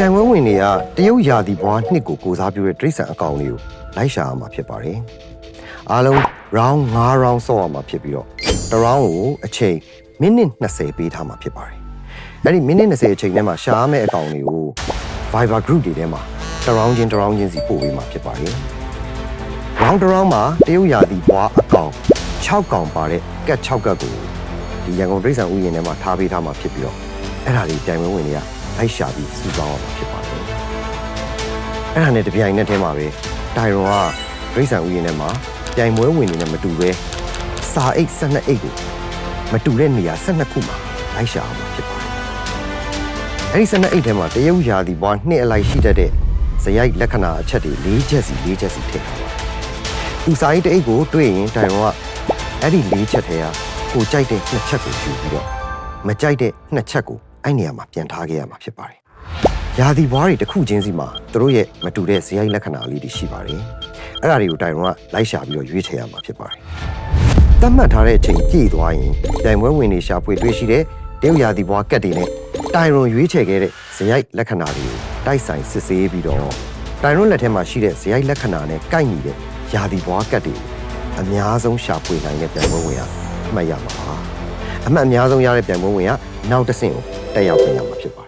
ပြိုင်ပွဲဝင်တွေကတရုတ်ရာသီဘွားနှစ်ကိုကိုစားပြုတဲ့တိရစ္ဆာန်အကောင်လေးကိုလိုက်ရှာရမှာဖြစ်ပါတယ်အားလုံး round 9 round ဆော့ရမှာဖြစ်ပြီးတော့တစ် round ကိုအချိန်မိနစ်20ပေးထားမှာဖြစ်ပါတယ်အဲ့ဒီမိနစ်20အချိန်ထဲမှာရှာရမယ့်အကောင်လေးကို Viber group တွေထဲမှာတစ် round ချင်းတစ် round ချင်းစီပို့ပေးမှာဖြစ်ပါတယ် round တစ် round မှာတရုတ်ရာသီဘွားအကောင်6ကောင်ပါတဲ့ကတ်6ကတ်ကိုဒီရန်ကုန်တိရစ္ဆာန်ဥယျာဉ်ထဲမှာထားပေးထားမှာဖြစ်ပြီးတော့အဲ့ဒါလေးတိုင်ဝဲဝင်တွေက လိုက်ရှာပြီးစုဆောင်းရမှာဖြစ်ပါတယ်အဲ့ဒါနဲ့တပြိုင်နက်တည်းမှာပဲတိုင်ရွန်ကတိရစ္ဆာန်ဥယျာဉ်ထဲမှာပြိုင်ပွဲဝင်နေနဲ့မတူပဲစာအိတ်12အိတ်ကိုမတူတဲ့နေရာ12ခုမှာလိုက်ရှာရမှာဖြစ်ပါတယ်အဲ့ဒီ12အိတ်ထဲမှာတရုတ်ရာသီဘွားနှစ်အလိုက်ရှိတတ်တဲ့ဇယိုက်လက္ခဏာအချက်တွေ၄ချက်စီ၄ချက်စီထည့်ထားပါတယ်သူစာရေးတအိတ်ကိုတွေ့ရင်တိုင်ဝမ်ကအဲ့ဒီ၄ချက်ထဲကကိုကြိုက်တဲ့နှစ်ချက်ကိုယူပြီးတော့မကြိုက်တဲ့နှစ်ချက်ကို အဲ့နေရာမှာပြန်ထားခဲ့ရမှာဖြစ်ပါတယ်။ယာဒီဘွားတွေတစ်ခုချင်းစီမှာသူတို့ရဲ့မတူတဲ့ဇယိုက်လက္ခဏာလေးတွေရှိပါတယ်။အဲ့ဒါတွေကိုတိုင်ဝမ်ကလိုက်ရှာပြီးတော့ရွေးချယ်ရမှာဖြစ်ပါတယ်။သတ်မှတ်ထားတဲ့အချိန်ပြည့်သွားရင်တိုင်ပွဲဝင်နေရှာဖွေတွေ့ရှိတဲ့တရုတ်ယာဒီဘွားကတ်တွေနဲ့တိုင်ရွန်ရွေးချယ်ခဲ့တဲ့ဇယိုက်လက္ခဏာတွေကိုတိုက်ဆိုင်စစ်ဆေးပြီးတော့တိုင်ရွန်လက်ထဲမှာရှိတဲ့ဇယိုက်လက္ခဏာနဲ့ကိုက်ညီတဲ့ယာဒီဘွားကတ်တွေအများဆုံးရှာဖွေနိုင်တဲ့ပြိုင်ပွဲဝင်ကအမှတ်ရမှာပါ အမှတ်အများဆုံးရတဲ့ပြိုင်ပွဲဝင်ကနောက်တစ်ဆင့်ကိုတက်ရောက်ခွင့်ရမှာဖြစ်ပါတယ်